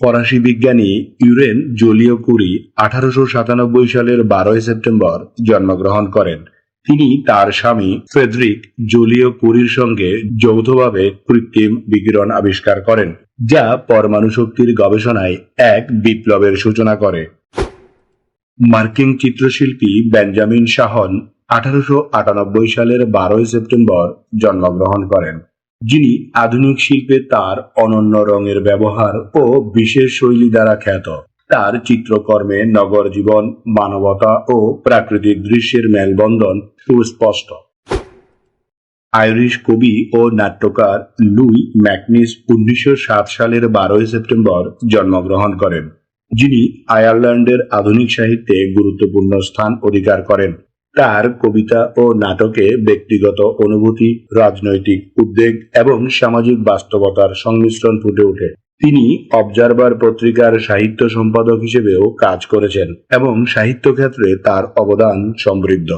ফরাসি বিজ্ঞানী ইউরেন Joliot Curie আঠারোশো সাতানব্বই সালের বারোই সেপ্টেম্বর জন্মগ্রহণ করেন। তিনি তার স্বামী ফ্রেডরিক জোলিও কুরির সঙ্গে যৌথভাবে কৃত্রিম বিকিরণ আবিষ্কার করেন, যা পরমাণু শক্তির গবেষণায় এক বিপ্লবের সূচনা করে। মার্কিন চিত্রশিল্পী বেঞ্জামিন শাহন আঠারোশো আটানব্বই সালের বারোই সেপ্টেম্বর জন্মগ্রহণ করেন। যিনি আধুনিক শিল্পে তার অনন্য রঙের ব্যবহার ও বিশেষ শৈলী দ্বারা খ্যাত। তার চিত্রকর্মে নগর জীবন, মানবতা ও প্রাকৃতিক দৃশ্যের মেলবন্ধন সুস্পষ্ট। আইরিশ কবি ও নাট্যকার লুই ম্যাকনিস উনিশশো সাত সালের বারোই সেপ্টেম্বর জন্মগ্রহণ করেন, যিনি আয়ারল্যান্ডের আধুনিক সাহিত্যে গুরুত্বপূর্ণ স্থান অধিকার করেন। তার কবিতা ও নাটকে ব্যক্তিগত অনুভূতি, রাজনৈতিক উদ্বেগ এবং সামাজিক বাস্তবতার সংমিশ্রণ ফুটে ওঠে। তিনি অবজারভার পত্রিকার সাহিত্য সম্পাদক হিসেবেও কাজ করেছেন এবং সাহিত্য ক্ষেত্রে তার অবদান সমৃদ্ধ।